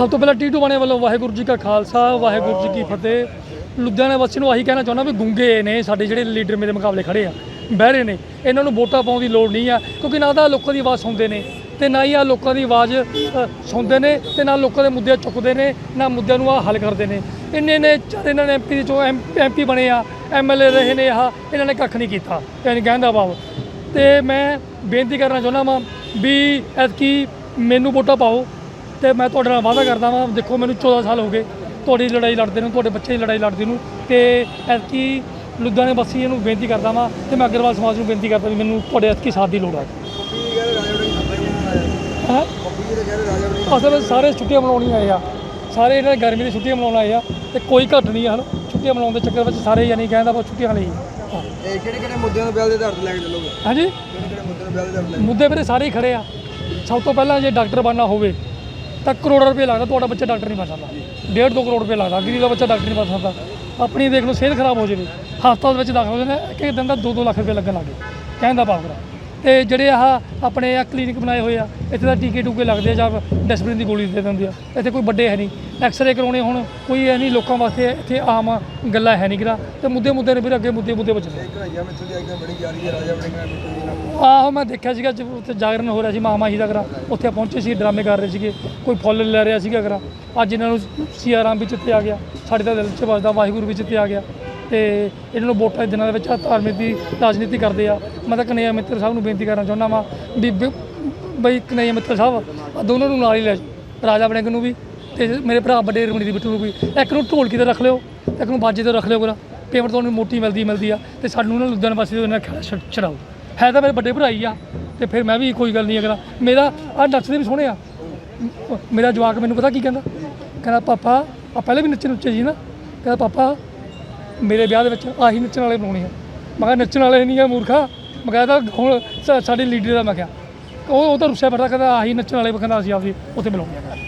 ਸਭ ਤੋਂ ਪਹਿਲਾਂ ਟੀਟੂ ਬਾਣੇ ਵੱਲੋਂ ਵਾਹਿਗੁਰੂ ਜੀ ਕਾ ਖਾਲਸਾ ਵਾਹਿਗੁਰੂ ਜੀ ਕੀ ਫਤਿਹ। ਲੁਧਿਆਣਾ ਵਾਸੀ ਨੂੰ ਆਹੀ ਕਹਿਣਾ ਚਾਹੁੰਦਾ ਵੀ ਗੁੰਗੇ ਨੇ ਸਾਡੇ ਜਿਹੜੇ ਲੀਡਰ ਮੇਰੇ ਮੁਕਾਬਲੇ ਖੜੇ ਆ ਬਹਿਰੇ ਨੇ। ਇਹਨਾਂ ਨੂੰ ਵੋਟਾਂ ਪਾਉਣ ਦੀ ਲੋੜ ਨਹੀਂ ਆ ਕਿਉਂਕਿ ਨਾ ਤਾਂ ਲੋਕਾਂ ਦੀ ਆਵਾਜ਼ ਸੁਣਦੇ ਨੇ ਤੇ ਨਾ ਹੀ ਆ ਲੋਕਾਂ ਦੀ ਆਵਾਜ਼ ਅ, ਸੁਣਦੇ ਨੇ ਤੇ ਨਾ ਲੋਕਾਂ ਦੇ ਮੁੱਦੇ ਚੁੱਕਦੇ ਨੇ ਨਾ ਮੁੱਦਿਆਂ ਨੂੰ ਆ ਹੱਲ ਕਰਦੇ ਨੇ। ਇੰਨੇ ਨੇ ਚਾਰ ਇਹਨਾਂ ਨੇ ਐਮਪੀ ਚੋਂ ਐਮਪੀ ਬਣੇ ਆ ਐਮਐਲਏ ਰਹੇ ਨੇ ਆ ਇਹਨਾਂ ਨੇ ਕੱਖ ਨਹੀਂ ਕੀਤਾ ਯਾਨੀ ਕਹਿੰਦਾ ਬਾਬ ਤੇ ਮੈਂ ਬੇਨਤੀ ਕਰਨਾ ਚਾਹੁੰਦਾ ਵਾਂ ਵੀ ਐਤਕੀ ਮੈਨੂੰ ਵੋਟਾਂ ਪਾਓ ਤੇ ਮੈਂ ਤੁਹਾਡੇ ਨਾਲ ਵਾਅਦਾ ਕਰਦਾ ਵਾਂ ਦੇਖੋ ਮੈਨੂੰ 14 ਸਾਲ ਹੋ ਗਏ ਤੁਹਾਡੀ ਲੜਾਈ ਲੜਦੇ ਨੂੰ ਤੁਹਾਡੇ ਬੱਚੇ ਦੀ ਲੜਾਈ ਲੜਦੇ ਨੂੰ ਤੇ ਐਤਕੀ ਲੁਧਿਆਣੇ ਵਾਸੀਆਂ ਨੂੰ ਬੇਨਤੀ ਕਰਦਾ ਵਾਂ ਤੇ ਮੈਂ ਅਗਰਵਾਲ ਸਮਾਜ ਨੂੰ ਬੇਨਤੀ ਕਰਦਾ ਵੀ ਮੈਨੂੰ ਤੁਹਾਡੇ ਐਤਕੀ ਸਾਥ ਦੀ ਲੋੜ ਹੈ? ਅਸਲ ਵਿੱਚ ਸਾਰੇ ਛੁੱਟੀਆਂ ਮਨਾਉਣੀ ਆਏ ਆ। ਸਾਰੇ ਇਹਨਾਂ ਨੇ ਗਰਮੀ ਦੀ ਛੁੱਟੀਆਂ ਮਨਾਉਣ ਆਏ ਆ ਤੇ ਕੋਈ ਘੱਟ ਨਹੀਂ ਆ ਹਨ। ਛੁੱਟੀਆਂ ਮਨਾਉਣ ਦੇ ਚੱਕਰ ਵਿੱਚ ਸਾਰੇ ਯਾਨੀ ਕਹਿੰਦਾ ਬਸ ਛੁੱਟੀਆਂ ਲਈ ਹਾਂ ਇਹ ਕਿਹੜੇ ਕਿਹੜੇ ਮੁੱਦਿਆਂ ਨੂੰ ਬਿਆਲ ਦੇ ਆਧਾਰ ਤੇ ਲੈ ਕੇ ਚੱਲੋਗੇ? ਹਾਂਜੀ? ਕਿਹੜੇ ਕਿਹੜੇ ਮੁੱਦਿਆਂ ਨੂੰ ਬਿਆਲ ਦੇ ਆਧਾਰ ਤੇ ਮੁੱਦੇ ਵੀਰੇ ਸਾਰੇ ਹੀ ਖੜੇ ਆ। ਸਭ ਤੋਂ ਪਹਿਲਾਂ ਜੇ ਡਾਕਟਰ ਬਣਨਾ ਹੋਵੇ ਤਾਂ ਕਰੋੜਾਂ ਰੁਪਏ ਲੱਗਦਾ, ਤੁਹਾਡਾ ਬੱਚਾ ਡਾਕਟਰ ਨਹੀਂ ਬਣ ਸਕਦਾ। ਡੇਢ ਦੋ ਕਰੋੜ ਰੁਪਏ ਲੱਗਦਾ, ਗਰੀਬ ਦਾ ਬੱਚਾ ਡਾਕਟਰ ਨਹੀਂ ਬਣ ਸਕਦਾ। ਆਪਣੀ ਦੇਖ ਲਓ, ਸਿਹਤ ਖਰਾਬ ਹੋ ਜਾਵੇ। ਹਸਪਤਾਲ ਵਿੱਚ ਦਾਖਲ ਹੋ ਜਾਂਦੇ, ਇੱਕ ਇੱਕ ਦਿਨ ਦਾ 2-2 ਲੱਖ ਰੁਪਏ ਲੱਗਣ ਲੱਗੇ ਕਹਿਣ ਦਾ ਭਾਵ ਤੇ ਜਿਹੜੇ ਆਹ ਆਪਣੇ ਆ ਕਲੀਨਿਕ ਬਣਾਏ ਹੋਏ ਆ, ਇੱਥੇ ਤਾਂ ਟੀਕੇ ਟੂਕੇ ਲੱਗਦੇ ਆ ਜਾਂ ਡੈਸਪਰਿਨ ਦੀ ਗੋਲੀ ਦੇ ਦਿੰਦੇ ਆ। ਇੱਥੇ ਕੋਈ ਵੱਡੇ ਹੈ ਨਹੀਂ। ਐਕਸ-ਰੇ ਕਰਾਉਣੇ ਹੁਣ ਕੋਈ ਇਹ ਨਹੀਂ ਲੋਕਾਂ ਵਾਸਤੇ ਇੱਥੇ ਆਮ ਗੱਲਾਂ ਹੈ ਨਹੀਂ ਕਿਰਾ ਤੇ ਮੁੱਦੇ ਮੁੱਦੇ ਨੇ ਫਿਰ ਅੱਗੇ ਮੁੱਦੇ ਮੁੱਦੇ ਬਚਦੇ ਆਹੋ, ਮੈਂ ਦੇਖਿਆ ਸੀਗਾ ਜਦ ਉੱਥੇ ਜਾਗਰਣ ਹੋ ਰਿਹਾ ਸੀ ਮਾਮਾ ਜੀ ਦਾ ਕਰਾ ਉੱਥੇ ਪਹੁੰਚੇ ਸੀ, ਡਰਾਮੇ ਕਰ ਰਹੇ ਸੀਗੇ। ਕੋਈ ਫੁੱਲ ਲੈ ਰਿਹਾ ਸੀਗਾ ਕਰਾ ਅੱਜ ਇਹਨਾਂ ਨੂੰ ਸੀਆਰਾਮ ਵੀ ਚਿੱਤੇ ਆ ਗਿਆ। ਸਾਡੇ ਤਾਂ ਦਿਲ 'ਚ ਵੱਜਦਾ ਵਾਹਿਗੁਰੂ ਵੀ ਚਿੱਤੇ ਆ ਗਿਆ। ਤੇ ਇਹਨਾਂ ਨੂੰ ਵੋਟਾਂ ਦੇ ਦਿਨਾਂ ਦੇ ਵਿੱਚ ਧਾਰਮਿਕ ਦੀ ਰਾਜਨੀਤੀ ਕਰਦੇ ਆ। ਮੈਂ ਤਾਂ ਕਨਈਆ ਮਿੱਤਰ ਸਾਹਿਬ ਨੂੰ ਬੇਨਤੀ ਕਰਨਾ ਚਾਹੁੰਦਾ ਵਾਂ ਵੀ ਬਈ ਕਨਈਆ ਮਿੱਤਰ ਸਾਹਿਬ, ਆਹ ਦੋਨਾਂ ਨੂੰ ਨਾਲ ਹੀ ਲੈ ਰਾਜਾ ਬੜਿੰਗ ਨੂੰ ਵੀ ਤੇ ਮੇਰੇ ਭਰਾ ਵੱਡੇ ਰਮਣੀ ਬਿੱਟੂ ਨੂੰ ਵੀ। ਇੱਕ ਨੂੰ ਢੋਲਕੀ ਤੇ ਰੱਖ ਲਿਓ, ਇੱਕ ਨੂੰ ਬਾਜੇ ਤੇ ਰੱਖ ਲਿਓ ਕਰਾ ਪੇਮੈਂਟ ਤੁਹਾਨੂੰ ਮੋਟੀ ਮਿਲਦੀ ਮਿਲਦੀ ਆ ਤੇ ਸਾਨੂੰ ਨਾ ਲੁਧਿਆਣਾ ਵਾਸੀ ਦੇ ਨਾਲ ਖੜਾ ਹੈ ਤਾਂ ਮੇਰੇ ਵੱਡੇ ਭਰਾ ਹੀ ਆ ਤੇ ਫਿਰ ਮੈਂ ਵੀ ਕੋਈ ਗੱਲ ਨਹੀਂ ਅਗਲਾ। ਮੇਰਾ ਆ ਨੱਚਦੇ ਵੀ ਸੋਹਣੇ ਆ। ਮੇਰਾ ਜਵਾਕ ਮੈਨੂੰ ਪਤਾ ਕੀ ਕਹਿੰਦਾ? ਕਹਿੰਦਾ, ਪਾਪਾ ਆ ਪਹਿਲੇ ਵੀ ਨੱਚੇ ਨੁੱਚੇ ਜੀ ਨਾ? ਕਹਿੰਦਾ, ਪਾਪਾ ਮੇਰੇ ਵਿਆਹ ਦੇ ਵਿੱਚ ਆਹੀ ਨੱਚਣ ਵਾਲੇ ਬਣਾਉਣੇ ਆ। ਮੈਂ ਕਿਹਾ ਨੱਚਣ ਵਾਲੇ ਨਹੀਂ ਆ ਮੂਰਖਾ। ਮੈਂ ਕਿਹਾ ਇਹ ਤਾਂ ਹੁਣ ਸਾ- ਸਾਡੇ ਲੀਡਰ ਦਾ ਮੈਂ ਕਿਹਾ। ਉਹ ਉਹ ਤਾਂ ਰੁੱਸਿਆ ਫਿਰਦਾ, ਕਹਿੰਦਾ ਆਹੀ ਨੱਚਣ ਵਾਲੇ ਕਹਿੰਦਾ ਅਸੀਂ ਆਪਦੀ ਉੱਥੇ ਬੁਲਾਉਂਦੇ ਆ।